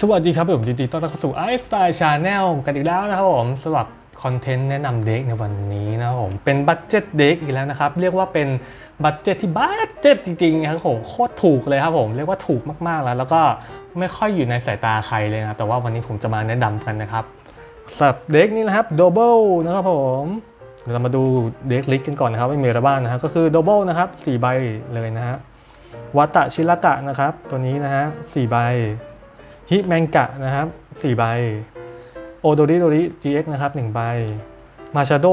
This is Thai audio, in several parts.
สวัสดีครับผมยินดีต้อนรับเข้าสู่ i Style Channel กันอีกแล้วนะครับผมสำหรับคอนเทนต์แนะนำเด็กในวันนี้นะครับผมเป็นบัตเจ็ตเด็กอีกแล้วนะครับ เรียกว่าเป็นบัตเจ็ตที่บัตเจ็ตจริงๆครับผมโคตรถูกเลยครับผมเรียกว่าถูกมากๆแล้ว แล้วก็ไม่ค่อยอยู่ในสายตาใครเลยนะแต่ว่าวันนี้ผมจะมาแนะนำกันนะครับสำหรับเด็กนี้นะครับ Double นะครับผมเดี๋ยวเรามาดูเด็กลิสต์กันก่อนนะครับไม่มีอะไรบ้างนะครับก็คือ Double นะครับ4ใบเลยนะฮะวัตะชิรากะนะครับตัวนี้นะฮะ4ใบ ฮิแมงกะนะครับ4ใบโอโดริโดริ GX นะครับ1ใบมาชาโด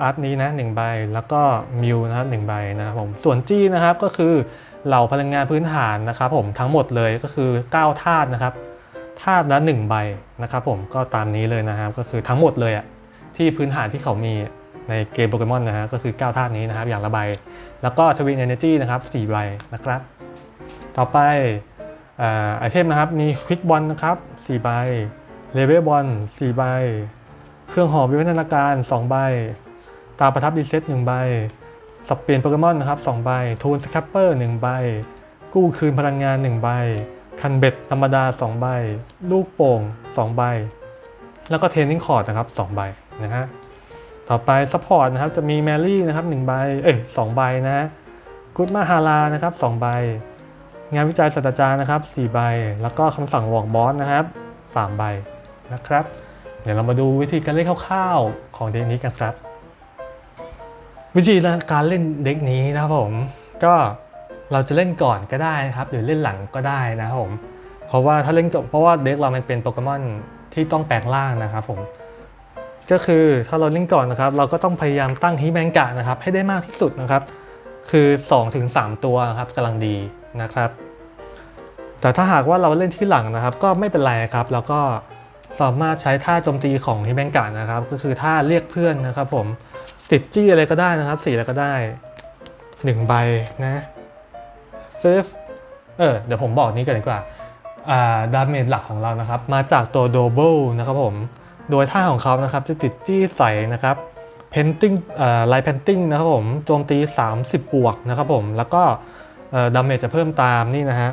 อาร์ตนี้นะ1ใบ แล้วก็มิวนะครับ1ใบนะครับผมส่วนจี้นะครับก็คือเหล่าพลังงานพื้นฐานนะครับผมทั้งหมดเลยก็คือ 9 ธาตุนะครับธาตุละ1ใบนะครับผมก็ตามนี้เลยนะครับก็คือทั้งหมดเลยอะที่พื้นฐานที่เขามีในเกมโปเกมอนนะฮะก็คือ 9 ธาตุนี้นะครับอย่างละใบ แล้วก็ทวินเอเนจีนะครับ4ใบนะครับ ต่อไป ไอเทมนะครับมีควิกบอลนะครับ4ใบเลเวลบอล4ใบ เครื่องหอวิวัฒนาการ 2 ใบ ตาประทับรีเซ็ต1ใบ สับเปลี่ยนโปเกมอนนะครับ2ใบ ทูนสแคปเปอร์1ใบ กู้คืนพลังงาน 1 ใบ คันเบ็ดธรรมดา 2 ใบ ลูกโป่ง 2 ใบ แล้วก็เทนนิงคอร์ดนะครับ2ใบนะฮะต่อไปซัพพอร์ตนะครับจะมีแมรี่นะครับ1ใบ เอ้ย2ใบนะฮะกุดมาฮารานะครับ2ใบ งานวิจัยศาสตราจารย์นะครับ 4 ใบ แล้วก็คำสั่งบอกบอสนะครับ 3 ใบนะครับ เดี๋ยวเรามาดูวิธีการเล่นคร่าวๆของเด็กนี้กันครับ วิธีการเล่นเด็กนี้นะครับผม ก็เราจะเล่นก่อนก็ได้นะครับ หรือเล่นหลังก็ได้นะครับผม เพราะว่าถ้าเล่นกับเพราะว่าเด็กเรามันเป็นโปเกมอนที่ต้องแปลงร่างนะครับผม ก็คือถ้าเราเล่นก่อนนะครับ เราก็ต้องพยายามตั้งฮิแมงกะนะครับ ให้ได้มากที่สุดนะครับ คือ 2-3 ตัวครับกำลังดี นะครับ แต่ถ้าหากว่าเราเล่นที่หลังนะครับ ก็ไม่เป็นไรครับ แล้วก็สามารถใช้ท่าโจมตีของฮิแมงกะนะครับ ก็คือท่าเรียกเพื่อนนะครับผมติดจี้อะไรก็ได้นะครับสีอะไรก็ได้หนึ่งใบนะฟิฟเออเดี๋ยวผมบอกนี้กันดีกว่าอ่าดาเมจหลักของเรานะครับ มาจากตัวโดเบิลนะครับผมโดยท่าของเขานะครับจะติดจี้ใส่นะครับเพนติ้งไลท์เพนติ้งนะครับผมโจมตี 30 บวกนะครับผมแล้วก็ ดาเมจจะเพิ่มตามนี่นะฮะ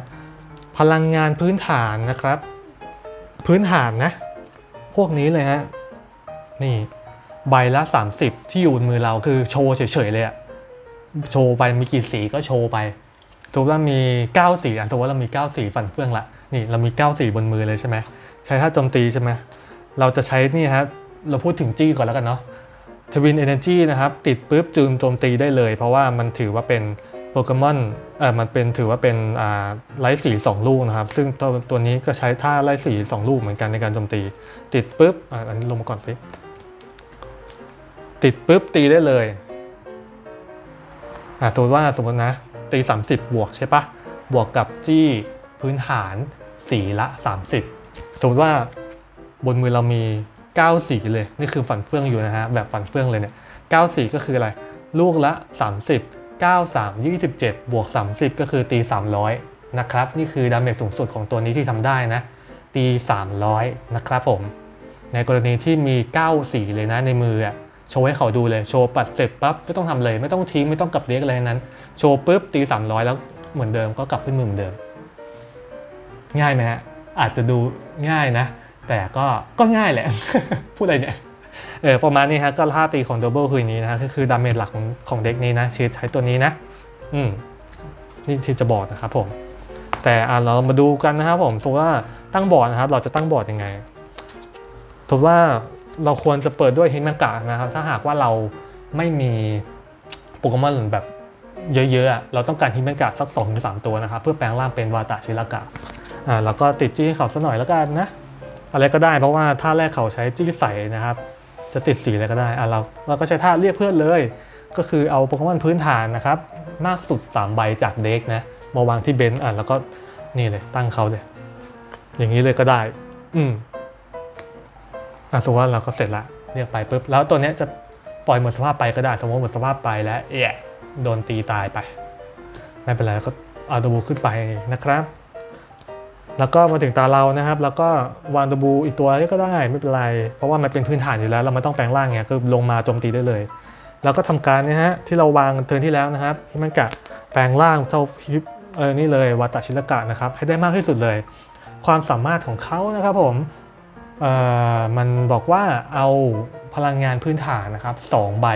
พลังงานพื้นฐานนะครับ พื้นฐานนะ พวกนี้เลยฮะนี่ใบละ 30 ที่อยู่บนมือเราคือโชว์เฉยๆเลยอะโชว์ไปมีกี่สีก็โชว์ไปสมมติว่ามี 9 สีอะสมมติว่าเรามี 9 สีฟันเฟื่องละนี่เรามี 9 สีบนมือเลยใช่ไหมใช้ท่าโจมตีใช่ไหมเราจะใช้นี่ฮะเราพูดถึงจี้ก่อนแล้วกันเนาะทวินเอเนจีนะครับ ติดปุ๊บจูมโจมตีได้เลย เพราะว่ามันถือว่าเป็น โปเกมอนเออมันเป็นถือว่าเป็นอ่าไร้สีสองลูกนะครับ ซึ่งตัวตัวนี้ก็ใช้ท่าไร้สีสองลูกเหมือนกันในการโจมตี ติดปุ๊บอ่าอันนี้ลงมาก่อนสิ ติดปุ๊บตีได้เลยอ่าสมมติว่าสมมตินะ ตี 30 บวกใช่ปะบวกกับจี้พื้นฐานสีละ 30 สมมติว่าบนมือเรามี 9 สีเลย นี่คือฝันเฟื่องอยู่นะฮะแบบฝันเฟื่องเลยเนี่ย9สีก็คืออะไร ลูกละ 30 9 3 27 บวก 30 ก็คือตี 300 นะครับ นี่คือดาเมจสูงสุดของตัวนี้ที่ทำได้นะ ตี 300 นะครับผม ในกรณีที่มี 9 สีเลยนะในมืออะโชว์ให้เขาดูเลย โชว์ปัดเสร็จปั๊บไม่ต้องทำเลยไม่ต้องทิ้งไม่ต้องกลับเรียกอะไรนั้น โชว์ปุ๊บตี 300 แล้วเหมือนเดิมก็กลับขึ้นมือเหมือนเดิม ง่ายไหมฮะอาจจะดูง่ายนะ แต่ก็ก็ง่ายแหละ พูดอะไรเนี่ย เออประมาณนี้ฮะก็ท่าตีของดับเบิลคืออย่างนี้นะฮะก็คือดาเมจหลักของของเด็กนี้นะเชดใช้ตัวนี้นะ อืมนี่ที่จะบอกนะครับผม แต่อะเรามาดูกันนะครับผมสมมติว่าตั้งบอร์ดนะครับ เราจะตั้งบอร์ดยังไงสมมติว่าเราควรจะเปิดด้วยฮิมังกะนะครับ ถ้าหากว่าเราไม่มีโปเกมอนแบบเยอะๆอะเราต้องการฮิมังกะสัก2อถึงสตัวนะครับ เพื่อแปลงร่างเป็นวาตาชิรากะอ่าแล้วก็ติดจี้เขาสักหน่อยแล้วกันนะ อะไรก็ได้เพราะว่าท่าแรกเขาใช้จี้ใส่นะครับ จะติดสีอะไรก็ได้อะเราเราก็ใช้ท่าเรียกเพื่อนเลย ก็คือเอาโปเกมอนพื้นฐานนะครับ มากสุด 3 ใบจากเด็กนะ มาวางที่เบนซ์อะแล้วก็นี่เลยตั้งเขาเลย อย่างนี้เลยก็ได้ อืมอะสมมติว่าเราก็เสร็จละเรียกไปปุ๊บแล้วตัวเนี้ยจะปล่อยหมดสภาพไปก็ได้ สมมติหมดสภาพไปแล้วเอะโดนตีตายไป ไม่เป็นไรก็เอาตัวบูขึ้นไปนะครับ แล้วก็มาถึงตาเรานะครับ แล้วก็วางตัวบูอีกตัวนี้ก็ได้ไม่เป็นไร เพราะว่ามันเป็นพื้นฐานอยู่แล้ว เราไม่ต้องแปลงร่างไงคือลงมาโจมตีได้เลย แล้วก็ทำการเนี่ยฮะที่เราวางเทิร์นที่แล้วนะครับที่มันกะแปลงร่างเท่าพิบเออนี่เลยวัตชิรกะนะครับให้ได้มากที่สุดเลย ความสามารถของเขานะครับผมเอ่อมันบอกว่าเอาพลังงานพื้นฐานนะครับสองใบ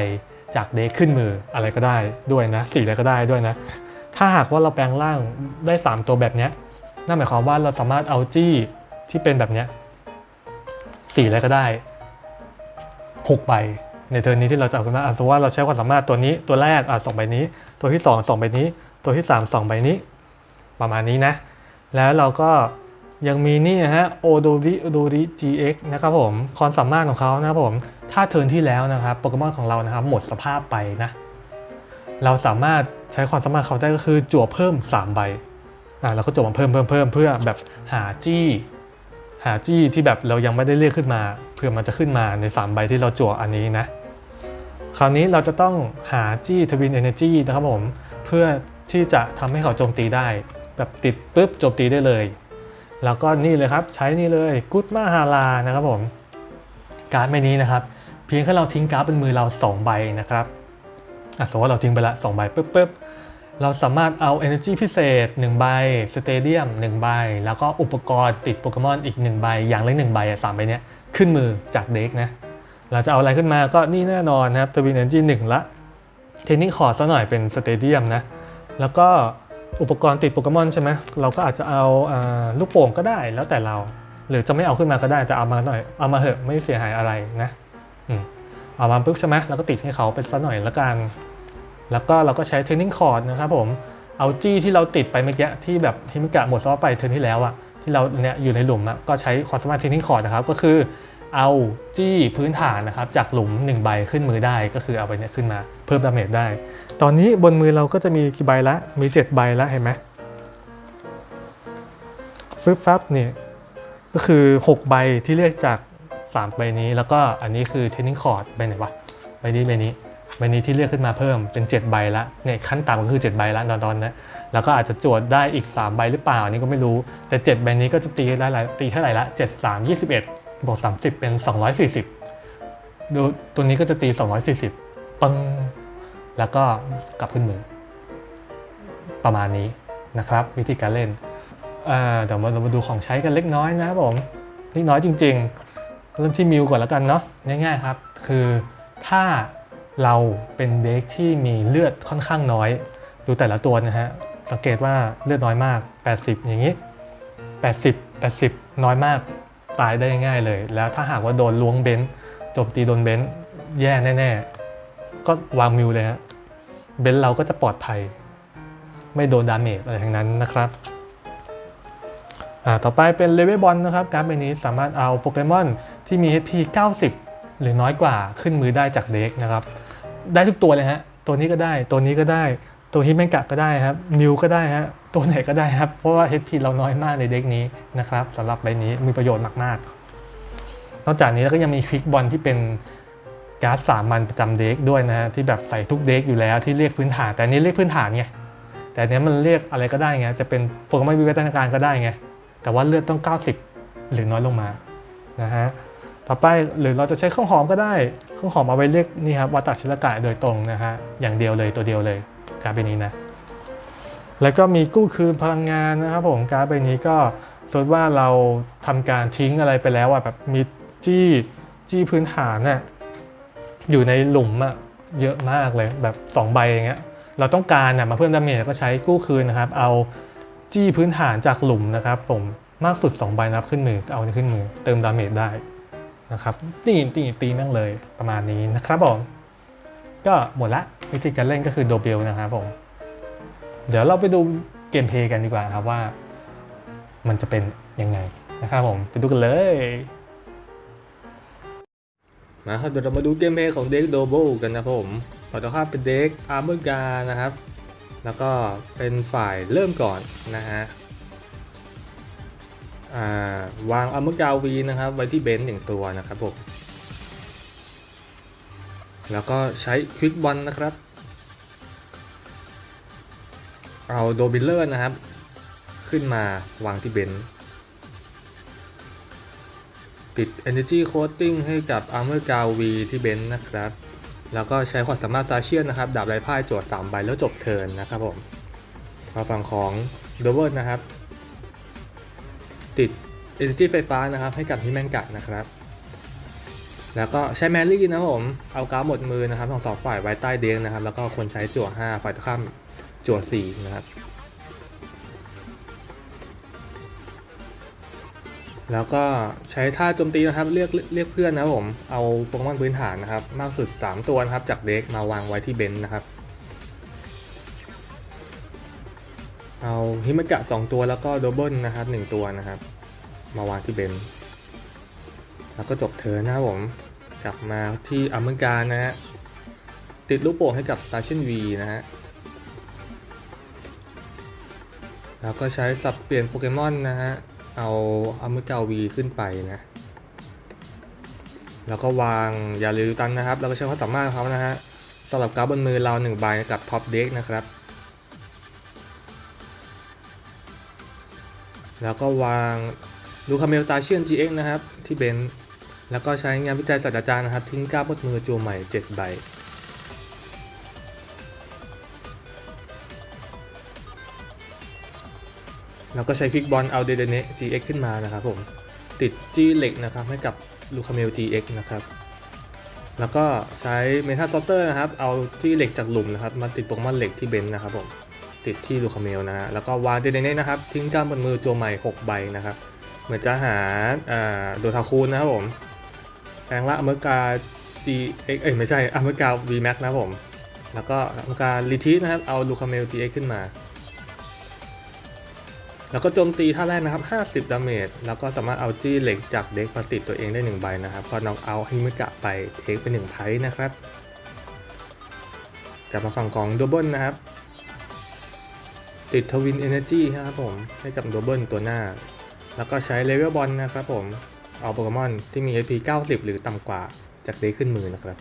จากเด็กขึ้นมืออะไรก็ได้ด้วยนะสีอะไรก็ได้ด้วยนะถ้าหากว่าเราแปลงร่างได้ 3 ตัวแบบเนี้ย นั่นหมายความว่าเราสามารถเอาจี้ที่เป็นแบบเนี้ยสีอะไรก็ได้6ใบในเทอร์นนี้ที่เราจะเอาขึ้นมาอะสมมติว่าเราใช้ความสามารถตัวนี้ตัวแรกอะสองใบนี้ ตัวที่ 2 2ใบนี้ ตัวที่ 3 2ใบนี้ ประมาณนี้นะ แล้วเราก็ยังมีนี่นะฮะโอโดริโอโดริ GX นะครับผมความสามารถของเขานะครับผมถ้าเทิร์นที่แล้วนะครับโปเกมอนของเรานะครับหมดสภาพไปนะ เราสามารถใช้ความสามารถเขาได้ก็คือจั่วเพิ่ม 3 ใบ เราก็จั่วมาเพิ่มเพิ่มเพิ่มเพื่อแบบหาจี้ หาจี้ที่แบบเรายังไม่ได้เรียกขึ้นมาเพื่อมันจะขึ้นมาใน 3 ใบที่เราจั่วอันนี้นะ คราวนี้เราจะต้องหาจี้ทวินเอเนจีนะครับผมเพื่อที่จะทำให้เขาโจมตีได้ แบบติดปุ๊บโจมตีได้เลย แล้วก็นี่เลยครับใช้นี่เลยกุดมาฮารานะครับผมการ์ดใบนี้นะครับ เพียงแค่เราทิ้งการ์ดเป็นมือเรา 2 ใบนะครับอะสมมติว่าเราทิ้งไปละ2ใบปุ๊บปุ๊บ เราสามารถเอา Energy พิเศษ1ใบสเตเดียม1ใบ แล้วก็อุปกรณ์ติดโปเกมอนอีก1ใบ อย่างละ1ใบสามใบเนี้ยขึ้นมือจากเด็กนะ เราจะเอาอะไรขึ้นมาก็นี่แน่นอนนะครับทวินเอนจิหนึ่งละเทคนิคคอซะหน่อยเป็นสเตเดียมนะ แล้วก็อุปกรณ์ติดโปเกมอนใช่ไหมเราก็อาจจะเอาอ่าลูกโป่งก็ได้แล้วแต่เรา หรือจะไม่เอาขึ้นมาก็ได้แต่เอามาหน่อยเอามาเหอะไม่เสียหายอะไรนะอเอามาปุ๊บใช่ไหมแล้วก็ติดให้เขาเป็นซะหน่อยละกัน แล้วก็เราก็ใช้เทนนิ่งคอร์ดนะครับผมเอาจี้ที่เราติดไปเมื่อกี้ที่แบบที่มิกะหมดซอไปเทิร์นที่แล้วอะที่เราเนี่ยอยู่ในหลุมอะก็ใช้ความสามารถเทนนิ่งคอร์ดนะครับก็คือเอาจี้พื้นฐานนะครับจากหลุม 1 ใบขึ้นมือได้ก็คือเอาไปเนี่ยขึ้นมาเพิ่มดาเมจได้ ตอนนี้บนมือเราก็จะมีกี่ใบละมี 7 ใบละเห็นไหมฟึบฟับเนี่ยก็คือ 6 ใบที่เรียกจาก 3 ใบนี้ แล้วก็อันนี้คือเทนนิงคอร์ดใบไหนวะใบนี้ใบนี้ ใบนี้ที่เรียกขึ้นมาเพิ่มเป็น 7 ใบละเนี่ยขั้นต่ำก็คือ 7 ใบละตอนตอนนะแล้วก็อาจจะจวดได้อีก 3 ใบหรือเปล่าอันนี้ก็ไม่รู้แต่ 7 ใบนี้ก็จะตีได้หลายตีเท่าไหร่ละ 7 3 21บวก30 เป็น 240ดูตัวนี้ก็จะตี 240ปึ้งแล้วก็กลับขึ้นมือ ประมาณนี้นะครับ วิธีการเล่นอ่าเดี๋ยวมาเรามาดูของใช้กันเล็กน้อยนะครับผมเล็กน้อยจริง ๆ เริ่มที่มิวก่อนแล้วกันเนาะง่ายๆครับ คือถ้า เราเป็นเด็กที่มีเลือดค่อนข้างน้อย ดูแต่ละตัวนะฮะ สังเกตว่าเลือดน้อยมาก 80 อย่างนี้ 80 80 น้อยมาก ตายได้ง่ายเลย แล้วถ้าหากว่าโดนล้วงเบนโจมตีโดนเบนแย่แน่ๆ ก็วางมิวเลยฮะ เบนเราก็จะปลอดภัย ไม่โดนดาเมจอะไรทั้งนั้นนะครับอ่าต่อไปเป็นเลเวลบอลนะครับการ์ดใบนี้สามารถเอาโปเกมอนที่มี HP 90 หรือน้อยกว่าขึ้นมือได้จากเด็กนะครับ ได้ทุกตัวเลยฮะ ตัวนี้ก็ได้ ตัวนี้ก็ได้ ตัวฮิเมนกะก็ได้ครับ มิวก็ได้ฮะ ตัวไหนก็ได้ครับ เพราะว่า HP เราน้อยมากในเด็กนี้นะครับสำหรับใบนี้มีประโยชน์มากๆ นอกจากนี้แล้วก็ยังมีควิกบอลที่เป็นการ์ดสามัญประจำเด็กด้วยนะฮะที่แบบใส่ทุกเด็กอยู่แล้วที่เรียกพื้นฐาน แต่นี้เรียกพื้นฐานไงแต่นเนี้ยมันเรียกอะไรก็ได้ไงจะเป็นโปเกรมวิวัฒนาการก็ได้ไงแต่ว่าเลือดต้อง 90 หรือน้อยลงมานะฮะ ต่อไปหรือเราจะใช้ข้าวหอมก็ได้ข้าวหอมเอาไว้เรียกนี่ครับวัตชิรกะโดยตรงนะฮะอย่างเดียวเลยตัวเดียวเลยการ์ดใบนี้นะแล้วก็มีกู้คืนพลังงานนะครับผมการ์ดใบนี้ก็สมมติว่าเราทำการทิ้งอะไรไปแล้วอะแบบมีจี้จี้พื้นฐานน่ะอยู่ในหลุมอะเยอะมากเลยแบบ2ใบอย่างเงี้ยเราต้องการน่ะมาเพิ่มดาเมจก็ใช้กู้คืนนะครับ เอาจี้พื้นฐานจากหลุมนะครับ ผมมากสุด 2 ใบนับขึ้นมือเอาขึ้นมือเติมดาเมจได้ นะครับตีตีตีแม่งเลยประมาณนี้นะครับผมก็หมดละวิธีการเล่นก็คือโดเบลนะครับผมเดี๋ยวเราไปดูเกมเพย์กันดีกว่าครับว่า มันจะเป็นยังไงนะครับผมไปดูกันเลยมาครับเดี๋ยวเรามาดูเกมเพย์ของเด็กโดโบกันนะผมขอตัวข้าเป็นเด็กอาร์เมอร์กานะครับ แล้วก็เป็นฝ่ายเริ่มก่อนนะฮะ วางอาร์เมอร์กาวีนะครับไว้ที่เบนซ์หนึ่งตัวนะครับผมแล้วก็ใช้ควิกบอลนะครับ เอาโดบิลเลอร์นะครับ ขึ้นมาวางที่เบนซ์ติด Energy Coating ให้กับ Armor g a v ที่เบนซ์นะครับ แล้วก็ใช้ความสามารถซาเชียนนะครับ ดาบไร้พ่ายโจทย์3ใบแล้วจบเทิร์นนะครับผมพอฝั่งของโดเบิลนะครับ ติด Energy ไฟฟ้านะครับให้กับฮิแมนกะนะครับ แล้วก็ใช้แมรี่นะผม เอาการ์ดหมดมือนะครับทั้งสองฝ่ายไว้ใต้เด็กนะครับ แล้วก็คนใช้จั่ว5ฝ่ายตรงข้ามจั่ว4นะครับ แล้วก็ใช้ท่าโจมตีนะครับเรียกเรียกเพื่อนนะผม เอาโปเกมอนพื้นฐานนะครับ มากสุด 3 ตัวนะครับจากเด็กมาวางไว้ที่เบนซ์นะครับ เอาฮิมะกะ 2 ตัวแล้วก็โดเบิลนะครับ 1 ตัวนะครับ มาวางที่เบนแล้วก็จบเทิร์นะครับผม กลับมาที่อเมริกานะฮะ ติดลูกโป่งให้กับ Station V นะฮะ แล้วก็ใช้สับเปลี่ยนโปเกมอนนะฮะ เอาอเมริกา V ขึ้นไปนะ แล้วก็วางยาเรลิวตันนะครับ แล้วก็ใช้ความสามารถของเขานะฮะสำหรับการ์ดบนมือเราหนึ่งใบกับท็อปเด็กนะครับ แล้วก็วางลูคาเมลตาเชียน GX นะครับ ที่เบนซ์แล้วก็ใช้งานวิจัยศาสตราจารย์นะครับ ทิ้งก้าบนมือจัวใหม่ 7 ใบ แล้วก็ใช้ควิกบอลเอาเดเดเน GX ขึ้นมานะครับผม ติด G เหล็กนะครับ ให้กับลูคาเมล GX นะครับ แล้วก็ใช้เมทัลซอสเตอร์นะครับ เอาที่เหล็กจากหลุมนะครับ มาติดโปเกมอนเหล็กที่เบนซ์นะครับผม ติดที่ลูคาเมลนะฮะแล้วก็วางเดเดเนนะครับทิ้งก้ามบนมือจัวใหม่6ใบนะครับ เหมือนจะหาโดทาคูนนะครับผมแปลงละอเมริกา G เอ้ยไม่ใช่อเมริกา VMAX นะครับผม แล้วก็อเมริกาลิทินะครับเอาลูคาเมล GX ขึ้นมา แล้วก็โจมตีท่าแรกนะครับ 50 ดาเมจแล้วก็สามารถเอาจี้เหล็กจากเด็กมาติดตัวเองได้ 1 ใบนะครับ ก็น็อกเอาฮิมิกะไปเทคเป็น1ไพ่นะครับกลับมาฝั่งของโดเบิลนะครับ ติดทวินเอเนอร์จีนะครับผม ให้กับโดเบิลตัวหน้า แล้วก็ใช้เลเวลบอลนะครับผม เอาโปเกมอนที่มี HP 90 หรือต่ำกว่าจากเดขึ้นมือนะครับ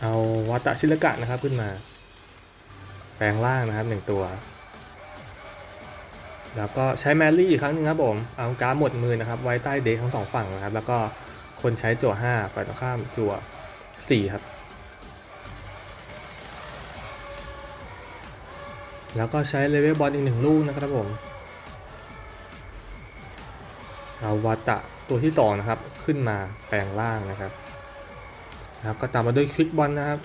เอาวัตะชิลกะนะครับขึ้นมา แปลงร่างนะครับ1ตัว แล้วก็ใช้แมรี่อีกครั้งหนึงครับผม เอาการ์ดหมดมือนะครับ ไว้ใต้เดทั้งสองฝั่งนะครับ แล้วก็คนใช้จั่ว5ฝ่ายตรงข้ามจั่ว4ครับ แล้วก็ใช้เลเวลบอลอีกหนึ่งลูกนะครับผมเอาวาตะตัวที่2นะครับ ขึ้นมาแปลงร่างนะครับ แล้วก็ตามมาด้วยควิกบอลนะครับ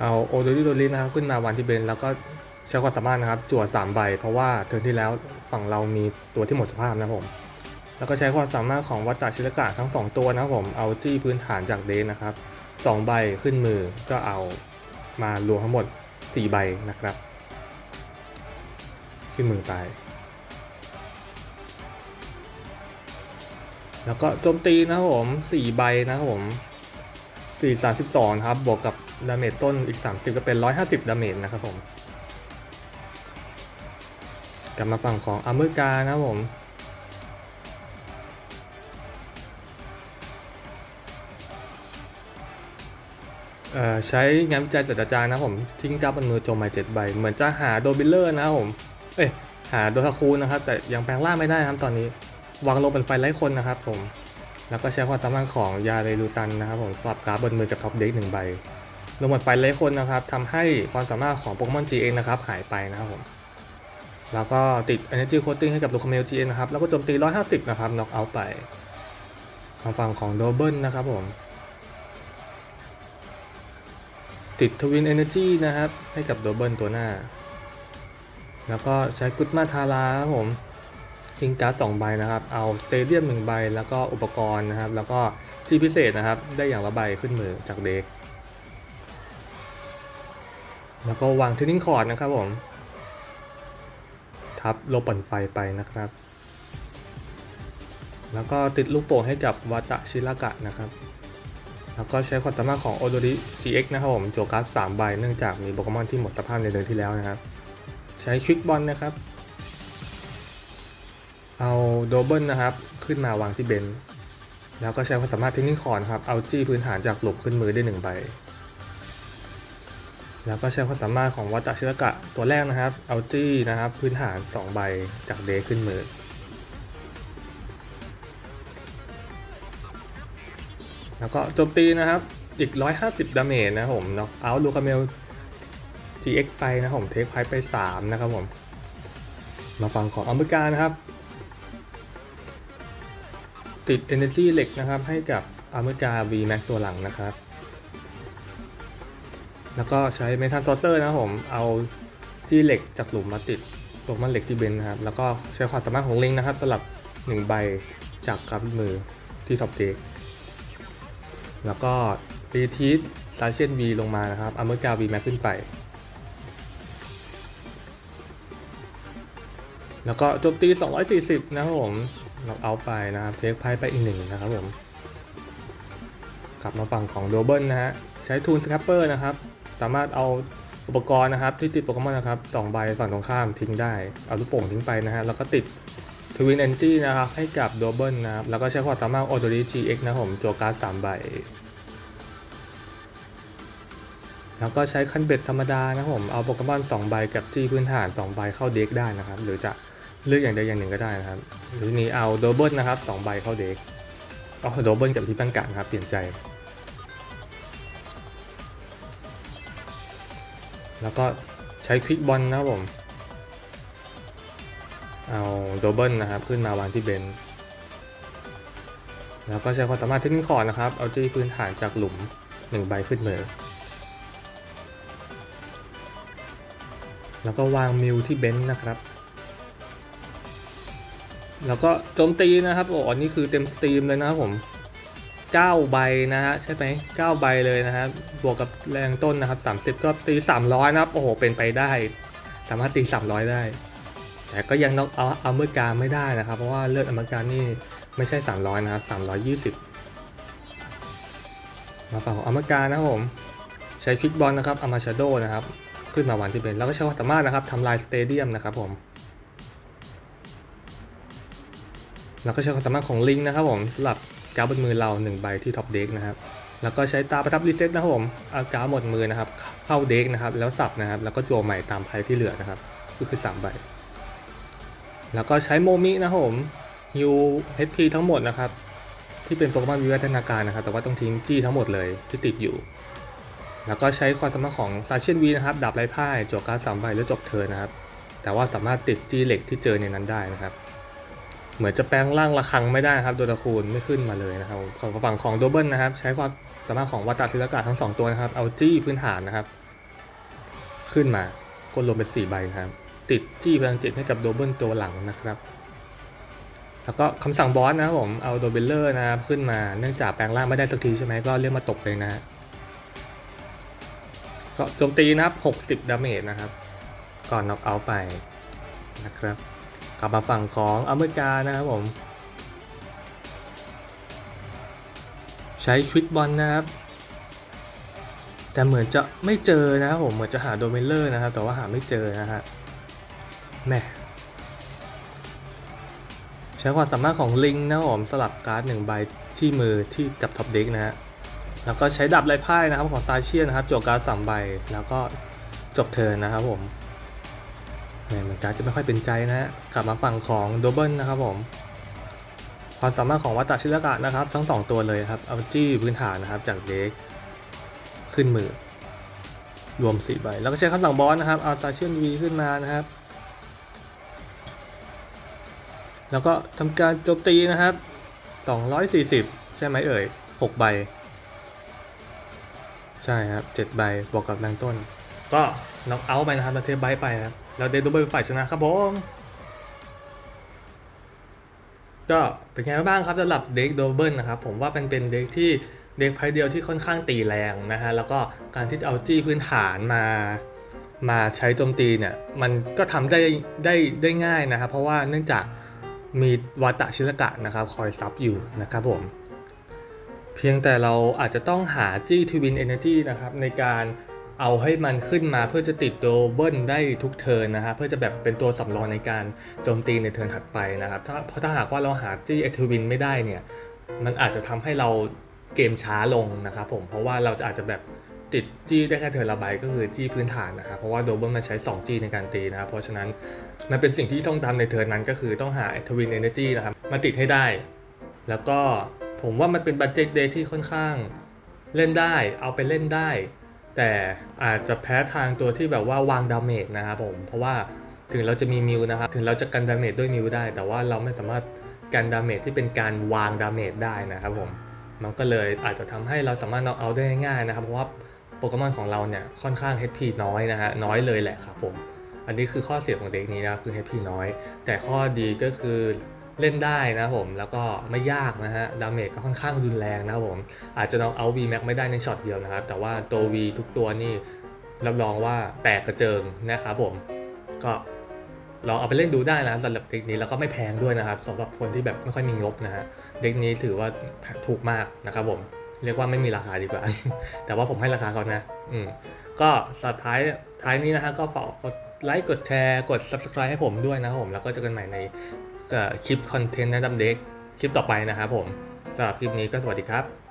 เอาโอโดริโดรินะครับขึ้นมาวันที่เบนแล้วก็ใช้ความสามารถนะครับจั่ว3ใบเพราะว่าเทิร์นที่แล้วฝั่งเรามีตัวที่หมดสภาพนะครับผม แล้วก็ใช้ความสามารถของวัตตาชิลกะทั้ง 2 ตัวนะครับผมเอาจี้พื้นฐานจากเดนนะครับ2ใบขึ้นมือก็เอามารวมทั้งหมด 4 ใบนะครับ ขึ้นมือไป แล้วก็โจมตีนะครับผม 4 ใบนะครับผม 4 32ครับบวกกับดาเมจต้นอีก 30 ก็เป็น 150 ดาเมจนะครับผม กลับมาฝั่งของอเมริกานะครับผม ใช้งานวิจัยศาสตราจารย์นะผม ทิ้งกราฟบนมือโจมใหม่7ใบ เหมือนจะหาโดบิลเลอร์นะผม เอ้ย หาโดทาคูนะครับ แต่ยังแปลงร่างไม่ได้ครับตอนนี้ วางลงเป็นไฟไร้คนนะครับผม แล้วก็ใช้ความสามารถของยาเรลูตันนะครับผมสลับกราฟบนมือกับท็อปเด็กหนึ่งใบ ลงหมดไฟไร้คนนะครับทำให้ความสามารถของโปเกมอน GX นะครับหายไปนะครับผม แล้วก็ติด Energy Coating ให้กับลูคาเมล GX นะครับ แล้วก็โจมตี 150 นะครับ น็อกเอาไปทางฝั่งของโดเบิลนะครับผม ติดทวิน Energy นะครับ ให้กับโดเบิลตัวหน้า แล้วก็ใช้กุดมาทาราครับผมทิ้งการ์ดสองใบนะครับ เอาสเตเดียมหนึ่งใบ แล้วก็อุปกรณ์นะครับ แล้วก็ที่พิเศษนะครับ ได้อย่างละใบขึ้นมือจากเด็ก แล้วก็วางเทนนิงคอร์ดนะครับผม ทับโลปั่นไฟไปนะครับ แล้วก็ติดลูกโป่งให้กับวาตะชิรากะนะครับ แล้วก็ใช้ความสามารถของโอโดริ GX นะครับผมโจการ์ดสามใบเนื่องจากมีโปเกมอนที่หมดสภาพในเดือนที่แล้วนะครับ ใช้ควิกบอลนะครับ เอาโดเบิลนะครับ ขึ้นมาวางที่เบนแล้วก็ใช้ความสามารถเทคนิคคอร์ดครับเอาจี้พื้นฐานจากหลุมขึ้นมือได้หนึ่งใบแล้วก็ใช้ความสามารถของวัตชิรกะตัวแรกนะครับ เอาจี้นะครับ พื้นฐาน 2 ใบจากเดขึ้นมือ แล้วก็โจมตีนะครับ อีก 150 ดาเมจนะผมน็อกเอาลูคาเมล GX ไปนะผมเทคไพไป3นะครับผม มาฟังของอเมริกานะครับ ติด Energy เหล็กนะครับ ให้กับอเมริกา V Max ตัวหลังนะครับ แล้วก็ใช้เมทัลซอเซอร์นะครับผมเอาจี้เหล็กจากหลุมมาติดตรงมันเหล็กที่เบนนะครับ แล้วก็ใช้ความสามารถของลิงนะครับสลับ 1 ใบจากกราฟมือที่ท็อปเทค แล้วก็ตีทีสซาเชียน V ลงมานะครับอเมริกา V Max ขึ้นไป แล้วก็โจมตี 240 นะครับผมเราเอาไปนะครับเทคไพ่ไปอีกหนึ่งนะครับผม กลับมาฝั่งของโดเบิลนะฮะ ใช้ทูนสครับเปอร์นะครับ สามารถเอาอุปกรณ์นะครับที่ติดโปเกมอนนะครับสองใบฝั่งตรงข้ามทิ้งได้ เอาลูกโป่งทิ้งไปนะฮะ แล้วก็ติด ทวินเอนจีนะครับให้กับโดเบิลนะครับ แล้วก็ใช้ความสามารถโอโตริจีเอ็กนะผมโจการ์ดสามใบ แล้วก็ใช้คันเบ็ดธรรมดานะผม เอาโปเกมอน2ใบกับจี้พื้นฐาน2ใบเข้าเด็กได้นะครับ หรือจะเลือกอย่างใดอย่างหนึ่งก็ได้นะครับ หรือนี้เอาโดเบิลนะครับ2ใบเข้าเด็กก็โดเบิลกับที่ตั้งกะนะครับเปลี่ยนใจ แล้วก็ใช้ควิกบอลนะครับผม เอาโดเบิลนะครับ ขึ้นมาวางที่เบนช์แล้วก็ใช้ความสามารถเทคนิคคอร์นะครับ เอาจี้พื้นฐานจากหลุม1ใบขึ้นมือแล้วก็วางมิวที่เบนซ์นะครับ แล้วก็โจมตีนะครับ โอ้อันนี้คือเต็มสตรีมเลยนะครับผม9ใบนะฮะใช่ไหม9ใบเลยนะครับ บวกกับแรงต้นนะครับ 30 ก็ตี 300 นะครับ โอ้โห เป็นไปได้ สามารถตี 300 ได้ แต่ก็ยังน็อกเอาอเมริกาไม่ได้นะครับ เพราะว่าเลือดอเมริกานี่ไม่ใช่ 300 นะครับ 320 มาฝั่งของอเมริกานะครับผม ใช้คลิกบอลนะครับอามาชาโดนะครับ ขึ้นมาวันที่เป็น แล้วก็ใช้ความสามารถนะครับทำลายสเตเดียมนะครับผมแล้วก็ใช้ความสามารถของลิงนะครับผมสำหรับการ์ดบนมือเรา 1 ใบที่ท็อปเด็กนะครับ แล้วก็ใช้ตาประทับรีเซ็ตนะครับผมเอาการ์ดหมดมือนะครับ เข้าเด็กนะครับ แล้วสับนะครับ แล้วก็โจวใหม่ตามไพ่ที่เหลือนะครับ ก็คือ 3 ใบ แล้วก็ใช้โมมินะครับผมฮิว HP ทั้งหมดนะครับ ที่เป็นโปเกมอนวิวัฒนาการนะครับ แต่ว่าต้องทิ้งจี้ทั้งหมดเลยที่ติดอยู่ แล้วก็ใช้ความสามารถของซาเชียนวีนะครับดับไร้พ่ายจวการสามใบแล้วจบเทินนะครับ แต่ว่าสามารถติดจี้เหล็กที่เจอในนั้นได้นะครับ เหมือนจะแปลงร่างระฆังไม่ได้นะครับโดตะคูณไม่ขึ้นมาเลยนะครับของฝั่งของโดเบิลนะครับ ใช้ความสามารถของวัตตาศิลกาทั้งสองตัวนะครับ เอาจี้พื้นฐานนะครับ ขึ้นมากดรวมเป็น4ใบนะครับ ติดจี้พลังจิตให้กับโดเบิลตัวหลังนะครับ แล้วก็คำสั่งบอสนะครับผมเอาโดเบลเลอร์นะครับขึ้นมาเนื่องจากแปลงร่างไม่ได้สักทีใช่ไหมก็เรียกมาตกเลยนะก็โจมตีนะครับ60ดาเมจนะครับ ก่อนน็อกเอาไปนะครับกลับมาฝั่งของอเมริกานะครับผม ใช้ควิกบอลนะครับ แต่เหมือนจะไม่เจอนะครับผมเหมือนจะหาโดเมลเลอร์นะครับ แต่ว่าหาไม่เจอนะฮะ แม่ใช้ความสามารถของลิงนะผมสลับการ์ดหนึ่งใบที่มือที่กับท็อปเด็กนะฮะแล้วก็ใช้ดับไรพ่ายนะครับของซาเชียนนะครับจวการ์ดสามใบแล้วก็จบเทิร์นนะครับผมแหมมันการดจะไม่ค่อยเป็นใจนะฮะกลับมาฝั่งของโดเบิลนะครับผมความสามารถของวัตตาชิลกะนะครับ ทั้งสองตัวเลยครับเอาจี้พื้นฐานนะครับจากเด็กขึ้นมือรวมสี่ใบแล้วก็ใช้คำสั่งบอสนะครับเอาซาเชียนวีขึ้นมานะครับ แล้วก็ทำการโจมตีนะครับ 240 ใช่ไหมเอ่ย 6 ใบ ใช่ครับเจ็ดใบบวกกับแรงต้น ก็น็อกเอาท์ไปนะครับแล้วเทใบไปครับแล้วเดดเบิลฝ่ายชนะครับผมก็เป็นไงบ้างครับสำหรับเด็กโดเบิลนะครับผมว่าเป็นเป็นเด็กที่เด็กไพ่เดียวที่ค่อนข้างตีแรงนะฮะแล้วก็การที่จะเอาจี้พื้นฐานมา มาใช้โจมตีเนี่ยมันก็ทำได้ได้ได้ง่ายนะครับเพราะว่าเนื่องจาก มีวาตะชิลกะนะครับคอยซับอยู่นะครับผม เพียงแต่เราอาจจะต้องหาจี้ทวินเอเนจีนะครับในการเอาให้มันขึ้นมาเพื่อจะติดโดเบิลได้ทุกเทิร์นนะครับเพื่อจะแบบเป็นตัวสำรองในการโจมตีในเทิร์นถัดไปนะครับถ้าเพราะถ้าหากว่าเราหาจี้เอทวินไม่ได้เนี่ยมันอาจจะทำให้เราเกมช้าลงนะครับผมเพราะว่าเราจะอาจจะแบบ ติดจี้ได้แค่เทิร์นละใบก็คือจี้พื้นฐานนะครับเพราะว่าโดเบิลมันใช้2จี้ในการตีนะครับเพราะฉะนั้นมันเป็นสิ่งที่ต้องทำในเทิร์นั้นก็คือต้องหาทวินเอเนจีนะครับมาติดให้ได้ แล้วก็ผมว่ามันเป็นบัตเจ็ตเดย์ที่ค่อนข้างเล่นได้ เอาไปเล่นได้ แต่อาจจะแพ้ทางตัวที่แบบว่าวางดาเมจนะครับผมเพราะว่าถึงเราจะมีมิวนะครับถึงเราจะกันดาเมจด้วยมิวได้ แต่ว่าเราไม่สามารถกันดาเมจที่เป็นการวางดาเมจได้นะครับผมมันก็เลยอาจจะทำให้เราสามารถน็อกเอาได้ง่ายนะครับเพราะว่า ปเกมอนของเราเนี่ยค่อนข้าง HP น้อยนะฮะน้อยเลยแหละครับผมอันนี้คือข้อเสียของเด็กนี้นะคือ HP น้อย แต่ข้อดีก็คือเล่นได้นะครับผมแล้วก็ไม่ยากนะฮะดาเมจก็ค่อนข้างรุนแรงนะครับผมอาจจะน็อกเอา V Max ไม่ได้ในช็อตเดียวนะครับ แต่ว่าตัว V ทุกตัวนี่รับรองว่าแตกกระเจิงนะครับผมก็ลองเอาไปเล่นดูได้นะสำหรับเด็กนี้แล้วก็ไม่แพงด้วยนะครับสำหรับคนที่แบบไม่ค่อยมีงบนะฮะเด็กนี้ถือว่าถูกมากนะครับผม เรียกว่าไม่มีราคาดีกว่า แต่ว่าผมให้ราคาเขานะ อืมก็สุดท้ายท้ายนี้นะฮะก็ฝากกดไลค์กดแชร์กด subscribe ให้ผมด้วยนะครับผม แล้วก็เจอกันใหม่ในคลิปคอนเทนต์นดัมเด็กคลิปต่อไปนะครับผมสำหรับคลิปนี้ก็สวัสดีครับ